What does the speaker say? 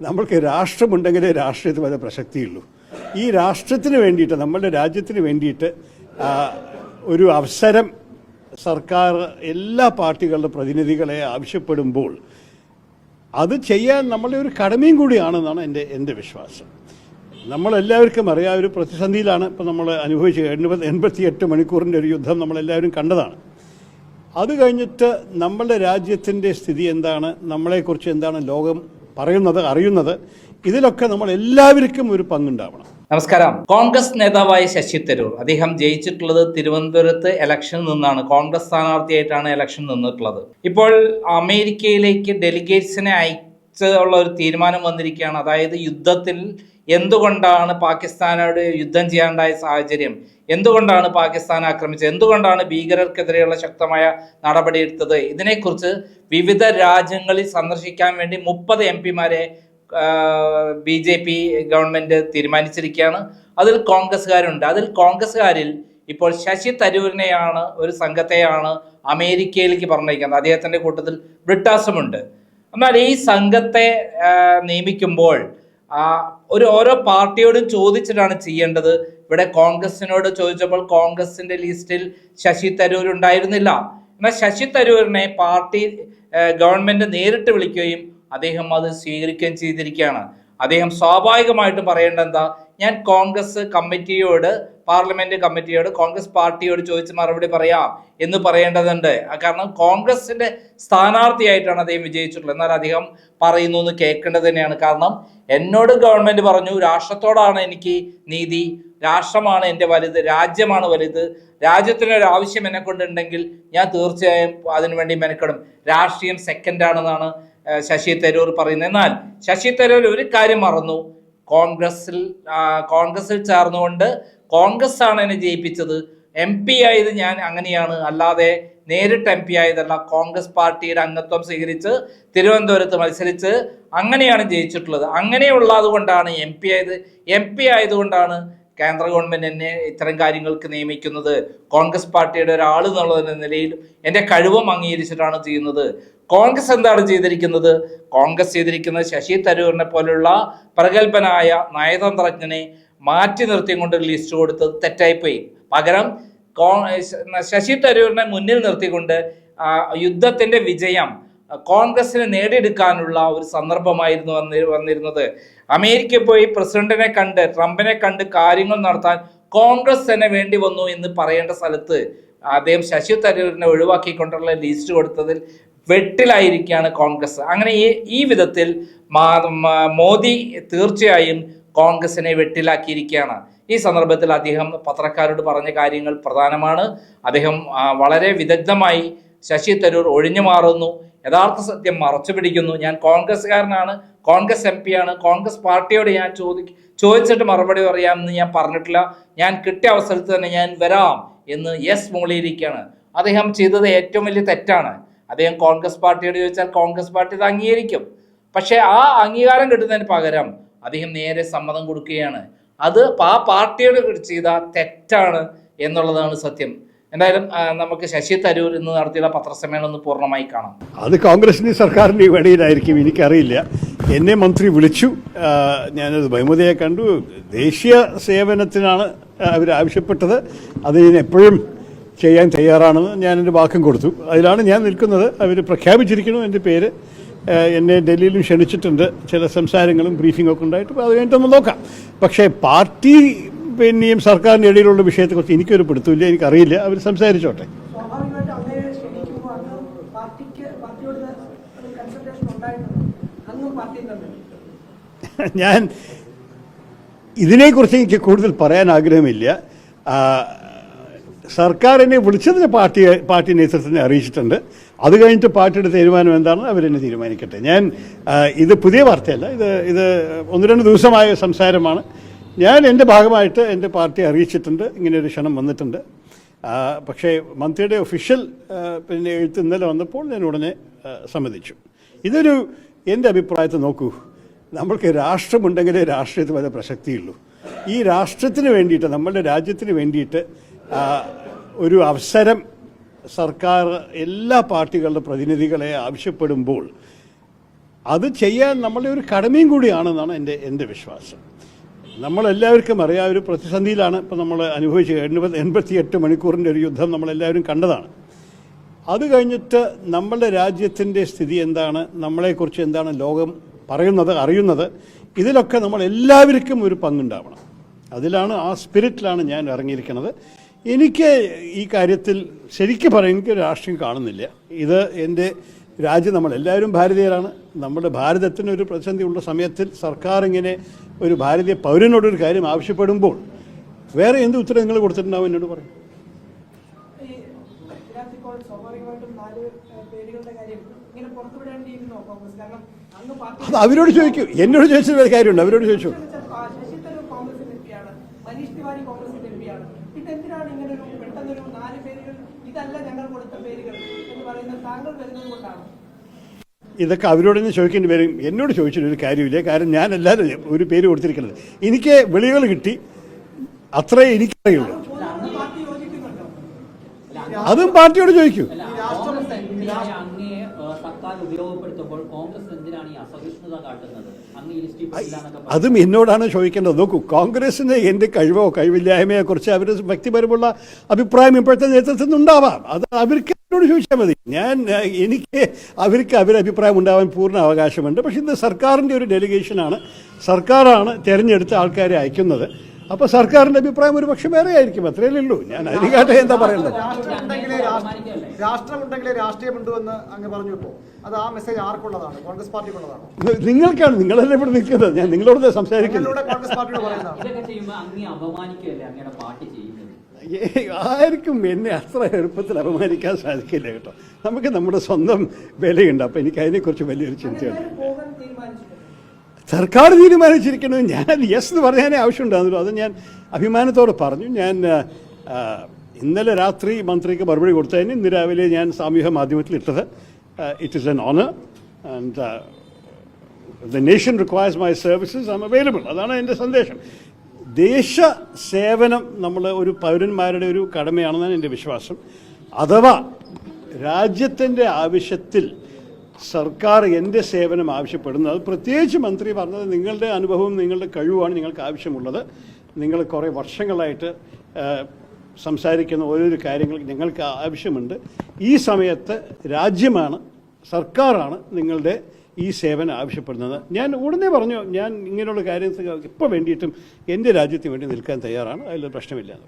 നമ്മൾക്ക് രാഷ്ട്രമുണ്ടെങ്കിലേ രാഷ്ട്രീയത്തിൽ വല്ല പ്രസക്തിയുള്ളൂ. ഈ രാഷ്ട്രത്തിന് വേണ്ടിയിട്ട് നമ്മളുടെ രാജ്യത്തിന് വേണ്ടിയിട്ട് ഒരു അവസരം സർക്കാർ എല്ലാ പാർട്ടികളുടെ പ്രതിനിധികളെ ആവശ്യപ്പെടുമ്പോൾ അത് ചെയ്യാൻ നമ്മളുടെ ഒരു കടമയും കൂടിയാണെന്നാണ് എന്റെ എന്റെ വിശ്വാസം. നമ്മളെല്ലാവർക്കും അറിയാം ഒരു പ്രതിസന്ധിയിലാണ് ഇപ്പോൾ നമ്മൾ അനുഭവിച്ചത്. എൺപത് എൺപത്തി എട്ട് മണിക്കൂറിന്റെ ഒരു യുദ്ധം നമ്മളെല്ലാവരും കണ്ടതാണ്. അത് കഴിഞ്ഞിട്ട് നമ്മളുടെ രാജ്യത്തിന്റെ സ്ഥിതി എന്താണ്? നമ്മളെക്കുറിച്ച് എന്താണ് ലോകം പറയുന്നത് അറിയുന്നത് ഇതിലൊക്കെ നമ്മൾ എല്ലാവർക്കും ഒരു പങ്കുണ്ടാവണം. നമസ്കാരം. കോൺഗ്രസ് നേതാവായ ശശി തരൂർ അദ്ദേഹം ജയിച്ചിട്ടുള്ളത് തിരുവനന്തപുരത്ത് ഇലക്ഷൻ നിന്നാണ്. കോൺഗ്രസ് സ്ഥാനാർത്ഥിയായിട്ടാണ് ഇലക്ഷൻ നിന്നിട്ടുള്ളത്. ഇപ്പോൾ അമേരിക്കയിലേക്ക് ഡെലിഗേറ്റ്സിനെ അയച്ചുള്ള ഒരു തീരുമാനം വന്നിരിക്കുകയാണ്. അതായത് യുദ്ധത്തിൽ എന്തുകൊണ്ടാണ് പാകിസ്ഥാനോട് യുദ്ധം ചെയ്യാണ്ടായ സാഹചര്യം? എന്തുകൊണ്ടാണ് പാകിസ്ഥാൻ ആക്രമിച്ചത്? എന്തുകൊണ്ടാണ് ഭീകരർക്കെതിരെയുള്ള ശക്തമായ നടപടിയെടുത്തത് ഇതിനെക്കുറിച്ച് വിവിധ രാജ്യങ്ങളിൽ സന്ദർശിക്കാൻ വേണ്ടി മുപ്പത് എം പിമാരെ ബി ജെ പി ഗവൺമെന്റ് തീരുമാനിച്ചിരിക്കുകയാണ്. അതിൽ കോൺഗ്രസ്സുകാരുണ്ട്. അതിൽ കോൺഗ്രസ്സുകാരിൽ ഇപ്പോൾ ശശി തരൂരിനെയാണ് ഒരു സംഘത്തെയാണ് അമേരിക്കയിലേക്ക് പറഞ്ഞേക്കുന്നത് അദ്ദേഹത്തിന്റെ കൂട്ടത്തിൽ ബ്രിട്ടാസുമുണ്ട്. എന്നാൽ ഈ സംഘത്തെ നിയമിക്കുമ്പോൾ ഒരു ഓരോ പാർട്ടിയോടും ചോദിച്ചിട്ടാണ് ചെയ്യേണ്ടത്. ഇവിടെ കോൺഗ്രസിനോട് ചോദിച്ചപ്പോൾ കോൺഗ്രസിന്റെ ലിസ്റ്റിൽ ശശി തരൂർ ഉണ്ടായിരുന്നില്ല. എന്നാൽ ശശി തരൂരിനെ പാർട്ടി ഗവൺമെന്റ് നേരിട്ട് വിളിക്കുകയും അദ്ദേഹം അത് സ്വീകരിക്കുകയും ചെയ്തിരിക്കുകയാണ്. അദ്ദേഹം സ്വാഭാവികമായിട്ട് പറയേണ്ട എന്താ? ഞാൻ കോൺഗ്രസ് കമ്മിറ്റിയോട് പാർലമെന്റ് കമ്മിറ്റിയോട് കോൺഗ്രസ് പാർട്ടിയോട് ചോദിച്ച് മറുപടി പറയാം എന്ന് പറയേണ്ടതുണ്ട്. കാരണം കോൺഗ്രസിന്റെ സ്ഥാനാർത്ഥിയായിട്ടാണ് അദ്ദേഹം വിജയിച്ചിട്ടുള്ളത്. എന്നാൽ അദ്ദേഹം പറയുന്നു എന്ന് കേൾക്കേണ്ടത് തന്നെയാണ്. കാരണം എന്നോട് ഗവൺമെന്റ് പറഞ്ഞു രാഷ്ട്രത്തോടാണ് എനിക്ക് നീതി. രാഷ്ട്രമാണ് എന്റെ വലുത്. രാജ്യമാണ് വലുത്. രാജ്യത്തിന് ഒരു ആവശ്യം എന്നെ കൊണ്ടുണ്ടെങ്കിൽ ഞാൻ തീർച്ചയായും അതിനുവേണ്ടി മെനക്കെടും. രാഷ്ട്രീയം സെക്കൻഡ് ആണെന്നാണ് ശശി തരൂർ പറയുന്നത്. എന്നാൽ ശശി തരൂർ ഒരു കാര്യം മറന്നു. കോൺഗ്രസിൽ കോൺഗ്രസിൽ ചേർന്നുകൊണ്ട് കോൺഗ്രസ് ആണ് എന്നെ ജയിപ്പിച്ചത്. എം പി ആയത് ഞാൻ അങ്ങനെയാണ്. അല്ലാതെ നേരിട്ട് എം പി ആയതല്ല. കോൺഗ്രസ് പാർട്ടിയുടെ അംഗത്വം സ്വീകരിച്ച് തിരുവനന്തപുരത്ത് മത്സരിച്ച് അങ്ങനെയാണ് ജയിച്ചിട്ടുള്ളത്. അങ്ങനെയുള്ളത് കൊണ്ടാണ് എം പി ആയത്. എം പി ആയതുകൊണ്ടാണ് കേന്ദ്ര ഗവൺമെന്റ് എന്നെ ഇത്തരം കാര്യങ്ങൾക്ക് നിയമിക്കുന്നത്. കോൺഗ്രസ് പാർട്ടിയുടെ ഒരാൾ എന്നുള്ള നിലയിൽ എന്റെ കഴിവും അംഗീകരിച്ചിട്ടാണ് ചെയ്യുന്നത്. കോൺഗ്രസ് എന്താണ് ചെയ്തിരിക്കുന്നത്? കോൺഗ്രസ് ചെയ്തിരിക്കുന്നത് ശശി തരൂരിനെ പോലുള്ള പ്രഗത്ഭനായ നയതന്ത്രജ്ഞനെ മാറ്റി നിർത്തിക്കൊണ്ട് ലിസ്റ്റ് കൊടുത്തത് തെറ്റായിപ്പോയി. പകരം ശശി തരൂരിനെ മുന്നിൽ നിർത്തിക്കൊണ്ട് യുദ്ധത്തിന്റെ വിജയം കോൺഗ്രസിന് നേടിയെടുക്കാനുള്ള ഒരു സന്ദർഭമായിരുന്നു വന്നി വന്നിരുന്നത്. അമേരിക്ക പോയി പ്രസിഡന്റിനെ കണ്ട് ട്രംപിനെ കണ്ട് കാര്യങ്ങൾ നടത്താൻ കോൺഗ്രസ് തന്നെ വേണ്ടി വന്നു എന്ന് പറയേണ്ട സ്ഥലത്ത് അദ്ദേഹം ശശി തരൂരിനെ ഒഴിവാക്കിക്കൊണ്ടുള്ള ലിസ്റ്റ് കൊടുത്തതിൽ വെട്ടിലായിരിക്കുകയാണ് കോൺഗ്രസ്. അങ്ങനെ ഈ ഈ വിധത്തിൽ മോദി തീർച്ചയായും കോൺഗ്രസിനെ വെട്ടിലാക്കിയിരിക്കുകയാണ്. ഈ സന്ദർഭത്തിൽ അദ്ദേഹം പത്രക്കാരോട് പറഞ്ഞ കാര്യങ്ങൾ പ്രധാനമാണ്. അദ്ദേഹം വളരെ വിദഗ്ധമായി ശശി തരൂർ ഒഴിഞ്ഞു മാറുന്നു യഥാർത്ഥ സത്യം മറച്ചു പിടിക്കുന്നു. ഞാൻ കോൺഗ്രസ്സുകാരനാണ് കോൺഗ്രസ് എം ആണ് കോൺഗ്രസ് പാർട്ടിയോട് ഞാൻ ചോദി ചോദിച്ചിട്ട് മറുപടി പറയാമെന്ന് ഞാൻ പറഞ്ഞിട്ടില്ല. ഞാൻ കിട്ടിയ അവസരത്തിൽ തന്നെ ഞാൻ വരാം എന്ന് യെസ് മൂളിയിരിക്കുകയാണ് അദ്ദേഹം ചെയ്തത് ഏറ്റവും വലിയ തെറ്റാണ്. അദ്ദേഹം കോൺഗ്രസ് പാർട്ടിയോട് ചോദിച്ചാൽ കോൺഗ്രസ് പാർട്ടി അംഗീകരിക്കും. പക്ഷേ ആ അംഗീകാരം കിട്ടുന്നതിന് പകരം അദ്ദേഹം നേരെ സമ്മതം കൊടുക്കുകയാണ്. അത് ആ പാർട്ടിയോട് ചെയ്ത തെറ്റാണ് എന്നുള്ളതാണ് സത്യം. എന്തായാലും നമുക്ക് ശശി തരൂർ ഇന്ന് നടത്തിയുള്ള പത്രസമ്മേളനം ഒന്ന് പൂർണമായി കാണാം. അത് കോൺഗ്രസിന്റെ സർക്കാരിന്റെ ഇടയിലായിരിക്കും എനിക്കറിയില്ല. എന്നെ മന്ത്രി വിളിച്ചു. ഞാനത് ബഹുമതിയെ കണ്ടു. ദേശീയ സേവനത്തിനാണ് അവർ ആവശ്യപ്പെട്ടത്. അത് ഞാൻ എപ്പോഴും ചെയ്യാൻ തയ്യാറാണെന്ന് ഞാൻ എന്റെ വാക്കും കൊടുത്തു. അതിലാണ് ഞാൻ നിൽക്കുന്നത്. അവർ പ്രഖ്യാപിച്ചിരിക്കുന്നു എന്റെ പേര്. എന്നെ ഡൽഹിയിലും ക്ഷണിച്ചിട്ടുണ്ട്. ചില സംസാരങ്ങളും ബ്രീഫിംഗും ഒക്കെ ഉണ്ടായിട്ട് അത് കഴിഞ്ഞിട്ടൊന്ന് നോക്കാം. പക്ഷേ പാർട്ടി പിന്നെയും സർക്കാരിന്റെ ഇടയിലുള്ള വിഷയത്തെക്കുറിച്ച് എനിക്കൊരു പിടുത്തമില്ല എനിക്കറിയില്ല. അവർ സംസാരിച്ചോട്ടെ. ഞാൻ ഇതിനെക്കുറിച്ച് എനിക്ക് കൂടുതൽ പറയാൻ ആഗ്രഹമില്ല. സർക്കാരിനെ വിളിച്ചതിന് പാർട്ടി പാർട്ടി നേതൃത്വത്തിനെ അറിയിച്ചിട്ടുണ്ട്. അത് കഴിഞ്ഞിട്ട് പാർട്ടിയുടെ തീരുമാനം എന്താണെന്ന് അവരെന്നെ തീരുമാനിക്കട്ടെ. ഞാൻ ഇത് പുതിയ വാർത്തയല്ല. ഇത് ഇത് ഒന്ന് രണ്ട് ദിവസമായ സംസാരമാണ്. ഞാൻ എന്റെ ഭാഗമായിട്ട് എന്റെ പാർട്ടി അറിയിച്ചിട്ടുണ്ട്. ഇങ്ങനെ ഒരു ക്ഷണം വന്നിട്ടുണ്ട്. പക്ഷേ മന്ത്രിയുടെ ഒഫീഷ്യൽ പിന്നെ എഴുത്ത് ഇന്നലെ വന്നപ്പോൾ ഞാൻ ഉടനെ സമ്മതിച്ചു. ഇതൊരു എന്റെ അഭിപ്രായത്തെ നോക്കൂ. നമ്മൾക്ക് രാഷ്ട്രമുണ്ടെങ്കിലേ രാഷ്ട്രീയത്തിൽ വല്ല പ്രസക്തിയുള്ളൂ. ഈ രാഷ്ട്രത്തിന് വേണ്ടിയിട്ട് നമ്മളുടെ രാജ്യത്തിന് വേണ്ടിയിട്ട് ഒരു അവസരം സർക്കാർ എല്ലാ പാർട്ടികളുടെ പ്രതിനിധികളെ ആവശ്യപ്പെടുമ്പോൾ അത് ചെയ്യാൻ നമ്മളുടെ ഒരു കടമയും കൂടിയാണെന്നാണ് എന്റെ എന്റെ വിശ്വാസം. നമ്മളെല്ലാവർക്കും അറിയാം ഒരു പ്രതിസന്ധിയിലാണ് ഇപ്പോൾ നമ്മൾ അനുഭവിച്ചത്. എൺപത് എൺപത്തി എട്ട് മണിക്കൂറിന്റെ ഒരു യുദ്ധം നമ്മളെല്ലാവരും കണ്ടതാണ്. അത് കഴിഞ്ഞിട്ട് നമ്മളുടെ രാജ്യത്തിന്റെ സ്ഥിതി എന്താണ് നമ്മളെക്കുറിച്ച് എന്താണ് ലോകം പറയുന്നത് അറിയുന്നത് ഇതിലൊക്കെ നമ്മൾ എല്ലാവർക്കും ഒരു പങ്കുണ്ടാവണം. അതിലാണ് ആ സ്പിരിറ്റിലാണ് ഞാൻ ഇറങ്ങിയിരിക്കുന്നത്. എനിക്ക് ഈ കാര്യത്തിൽ ശരിക്കും പറയും എനിക്ക് രാഷ്ട്രീയം കാണുന്നില്ല. ഇത് എന്റെ രാജ്യം നമ്മളെല്ലാവരും ഭാരതീയരാണ്. നമ്മുടെ ഭാരതത്തിന് ഒരു പ്രതിസന്ധി ഉള്ള സമയത്തിൽ സർക്കാർ ഇങ്ങനെ ഒരു ഭാരതീയ പൗരനോടൊരു കാര്യം ആവശ്യപ്പെടുമ്പോൾ വേറെ എന്ത് ഉത്തരം നിങ്ങൾ കൊടുത്തിട്ടുണ്ടാവും എന്നോട് പറയും. അത് അവരോട് ചോദിക്കൂ. എന്നോട് ചോദിച്ചൊരു കാര്യമുണ്ട്. അവരോട് ചോദിച്ചു ആ, ശശി തരൂർ കോൺഗ്രസിന്റെ എം പിയാണ് മനീഷ് തിവാരി കോൺഗ്രസിന്റെ എം പിയാണ് പിന്നെ എന്തിനാണ് ഇങ്ങനെ ഒരു പെട്ടെന്നൊരു നാല് പേരുകൾ ഇതല്ല ഞങ്ങൾ കൊടുത്ത പേരുകൾ എന്ന് പറയുന്നത് താങ്കൾ ഇതൊക്കെ അവരോട് തന്നെ ചോദിക്കേണ്ടി വരും. എന്നോട് ചോദിച്ചിട്ട് ഒരു കാര്യമില്ല. കാരണം ഞാൻ എല്ലാവരും ഒരു പേര് കൊടുത്തിരിക്കുന്നത്. എനിക്ക് വെളികൾ കിട്ടി. അത്രേ എനിക്കറിയുള്ളൂ. അതും പാർട്ടിയോട് ചോദിക്കൂ. സർക്കാർ ഉപയോഗപ്പെടുത്തുമ്പോൾ കോൺഗ്രസ് എന്തിനാണ് ഈ അസഹിഷ്ണുത കാട്ടുന്നത്? അതും എന്നോടാണ് ചോദിക്കേണ്ടത്. നോക്കൂ കോൺഗ്രസിന് എന്റെ കഴിവോ കഴിവില്ലായ്മയെ കുറിച്ച് അവർ വ്യക്തിപരമുള്ള അഭിപ്രായം ഇപ്പോഴത്തെ നേതൃത്വത്തിൽ നിന്നുണ്ടാവാം അത് അവർക്ക് എന്നോട് ചോദിച്ചാൽ മതി. ഞാൻ എനിക്ക് അവർക്ക് അവരുടെ അഭിപ്രായം ഉണ്ടാവാൻ പൂർണ അവകാശമുണ്ട്. പക്ഷേ ഇത് സർക്കാരിന്റെ ഒരു ഡെലിഗേഷനാണ്. സർക്കാരാണ് തിരഞ്ഞെടുത്ത ആൾക്കാരെ അയക്കുന്നത്. അപ്പോൾ സർക്കാരിന്റെ അഭിപ്രായം ഒരു പക്ഷെ വേറെ ആയിരിക്കും. അത്രയല്ലേ ഉള്ളൂ. ഞാൻ അതിനെക്കാട്ടെ എന്താ പറയുന്നത് രാഷ്ട്രമുണ്ടെങ്കിലേ രാഷ്ട്രീയം രാഷ്ട്രമുണ്ടെങ്കിലേ രാഷ്ട്രീയമുണ്ടു എന്ന് പറഞ്ഞു ഇപ്പോൾ അത് ആ മെസ്സേജ് ആർക്കുള്ളതാണ്? കോൺഗ്രസ് പാർട്ടിക്കുള്ളതാണോ? നിങ്ങൾക്കാണ്. നിങ്ങളല്ലേ ഇവിടെ നിൽക്കുന്നത്. ഞാൻ നിങ്ങളോട് സംസാരിക്കുന്നത് കോൺഗ്രസ് പാർട്ടിയോട് പറയുന്നതാണ്. ഇതൊക്കെ ചെയ്യുമ്പോൾ അങ്ങേ അപമാനിക്കുകയല്ലേ അങ്ങയുടെ പാർട്ടി ചെയ്യുന്നത്? ആർക്കും എന്നെ അത്ര എളുപ്പത്തിൽ അപമാനിക്കാൻ സാധിക്കില്ല കേട്ടോ. നമുക്ക് നമ്മുടെ സ്വന്തം വിലയുണ്ട്. അപ്പം എനിക്ക് അതിനെക്കുറിച്ച് വലിയൊരു ചിന്തയുണ്ട്. സർക്കാർ തീരുമാനിച്ചിരിക്കണത് ഞാൻ യെസ് എന്ന് പറയാനേ ആവശ്യമുണ്ടാകുന്നുള്ളൂ അത് ഞാൻ അഭിമാനത്തോടെ പറഞ്ഞു. ഞാൻ ഇന്നലെ രാത്രി മന്ത്രിക്ക് മറുപടി കൊടുത്തതിന് ഇന്ന് രാവിലെ ഞാൻ സാമൂഹ്യ മാധ്യമത്തിൽ ഇട്ടത്. It is an honour and the nation requires my services I available അതാണ് എന്റെ സന്ദേശം. ദേശ സേവനം നമ്മൾ ഒരു പൗരന്മാരുടെ ഒരു കടമയാണെന്നാണ് എന്റെ വിശ്വാസം. അഥവാ രാജ്യത്തിന്റെ ആവശ്യത്തിൽ സർക്കാർ എന്റെ സേവനം ആവശ്യപ്പെടുന്നത്. അത് പ്രത്യേകിച്ച് മന്ത്രി പറഞ്ഞത് നിങ്ങളുടെ അനുഭവവും നിങ്ങളുടെ കഴിവുമാണ് നിങ്ങൾക്ക് ആവശ്യമുള്ളത്. നിങ്ങൾ കുറേ വർഷങ്ങളായിട്ട് സംസാരിക്കുന്ന ഓരോരോ കാര്യങ്ങൾ ഞങ്ങൾക്ക് ആവശ്യമുണ്ട്. ഈ സമയത്ത് രാജ്യമാണ് സർക്കാരാണ് നിങ്ങളുടെ ഈ സേവനം ആവശ്യപ്പെടുന്നത്. ഞാൻ ഉടനെ പറഞ്ഞു ഞാൻ ഇങ്ങനെയുള്ള കാര്യത്തിൽ ഇപ്പോൾ വേണ്ടിയിട്ടും എന്റെ രാജ്യത്തിന് വേണ്ടി നിൽക്കാൻ തയ്യാറാണ്. അതിലൊരു പ്രശ്നമില്ല.